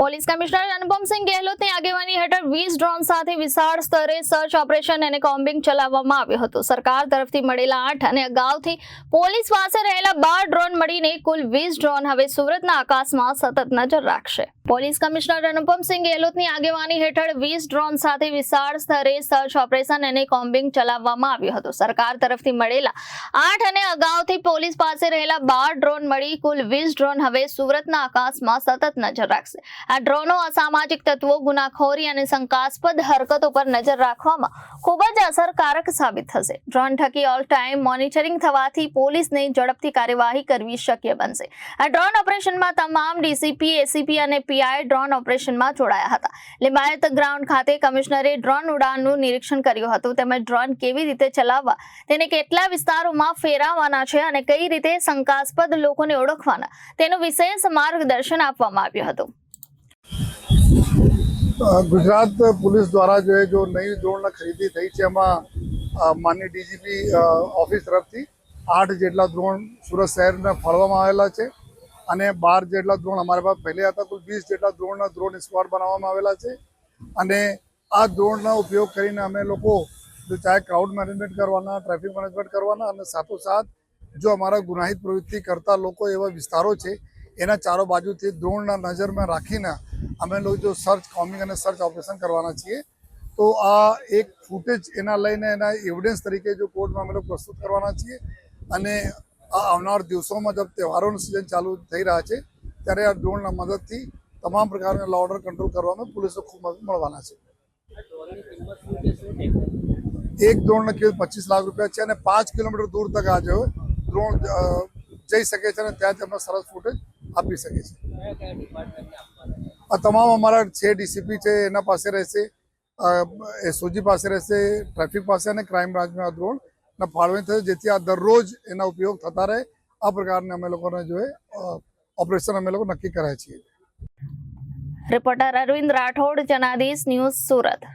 Police commissioner Anupamsinh ગેહલોતની આગેવાની હેઠળ વીસ ડ્રોન સાથે વિશાળ સ્તરે સર્ચ ઓપરેશન અને કોમ્બિંગ ચલાવવામાં આવ્યું હતું. સરકાર તરફથી મળેલા આઠ અને અગાઉથી પોલીસ પાસે રહેલા બાર ડ્રોન મળીને કુલ વીસ ડ્રોન હવે સુરતના આકાશમાં સતત નજર રાખશે. પોલીસ કમિશનર અનુપમસિંહ ગેહલોતની આગેવાની હેઠળ વીસ ડ્રોન સાથે વિશાળ સ્તરે સર્ચ ઓપરેશન અને કોમ્બિંગ ચલાવવામાં આવ્યું હતું. સરકાર તરફથી મળેલા આઠ અને અગાઉથી પોલીસ પાસે રહેલા બાર ડ્રોન મળી કુલ વીસ ડ્રોન હવે સુરતના આકાશમાં સતત નજર રાખશે. આ ડ્રોનો અસામાજિક તત્વો, ગુનાખોરી અને શંકાસ્પદ હરકતો પર નજર રાખવામાં ખૂબ જ અસરકારક સાબિત થશે. ડ્રોન થકી ઓલ ટાઈમ મોનિટરિંગ થવાથી પોલીસને ઝડપથી કાર્યવાહી કરવી શક્ય બનશે. આ ડ્રોન ઓપરેશનમાં તમામ ડીસીપી, એસીપી અને પીઆઈ ડ્રોન ઓપરેશનમાં જોડાયા હતા. લિંબાયત ગ્રાઉન્ડ ખાતે કમિશનરે ડ્રોન ઉડાનનું નિરીક્ષણ કર્યું હતું. તેમજ ડ્રોન કેવી રીતે ચલાવવા, તેને કેટલા વિસ્તારોમાં ફેરવવાના છે અને કઈ રીતે શંકાસ્પદ લોકોને ઓળખવાના, તેનું વિશેષ માર્ગદર્શન આપવામાં આવ્યું હતું. ગુજરાત પોલીસ દ્વારા જો જો નવી ધોરણ ખરીદી થઈ છે એમાં માનની ડીજીપી ઓફિસ તરફથી આઠ જેટલા ડ્રોન સુરત શહેરને ફાળવામાં આવેલા છે અને બાર જેટલા ડ્રોન અમારા પાસે પહેલે હતા કુલ વીસ જેટલા ડ્રોન ડ્રોન સ્ક્વોડ બનાવવામાં આવેલા છે. અને આ ડ્રોનનો ઉપયોગ કરીને અમે લોકો ચાહે ક્રાઉડ મેનેજમેન્ટ કરવાના, ટ્રાફિક મેનેજમેન્ટ કરવાના અને સાથોસાથ જો અમારા ગુનાહિત પ્રવૃત્તિ કરતા લોકો એવા વિસ્તારો છે એના ચારો બાજુથી દ્રોણના નજરમાં રાખીને અમે લોકો જો સર્ચ કોમિંગ અને સર્ચ ઓપરેશન કરવાના છીએ. તો આ એક ફૂટેજ એના લઈને એના એવિડન્સ તરીકે જો કોર્ટમાં અમે લોકો પ્રસ્તુત કરવાના છીએ. અને આ આવનાર દિવસોમાં જબ તહેવારોનું સિઝન ચાલુ થઈ રહ્યા છે, ત્યારે આ ડ્રોનના મદદથી તમામ પ્રકારના લો ઓર્ડર કંટ્રોલ કરવામાં પોલીસો ખૂબ મદદ મળવાના છે. એક ડ્રોનના કિંમત પચીસ લાખ રૂપિયા છે અને પાંચ કિલોમીટર દૂર તક આ જો ડ્રોન જઈ શકે છે અને ત્યાં તમને સરસ ફૂટેજ આપી શકે છે. આ તમામ અમારા છે ડીસીપી છે, એના પાસે રહેશે. એસઓજી પાસે રહેશે, ટ્રાફિક પાસે અને ક્રાઇમ બ્રાન્ચમાં ડ્રોન ફાળવણી થશે, જેથી આ દરરોજ એના ઉપયોગ થતા રહે. આ પ્રકારને અમે લોકોને જો ઓપરેશન અમે લોકો નક્કી કરાય છીએ. Reporter Arvind Rathod, Janadish news Surat.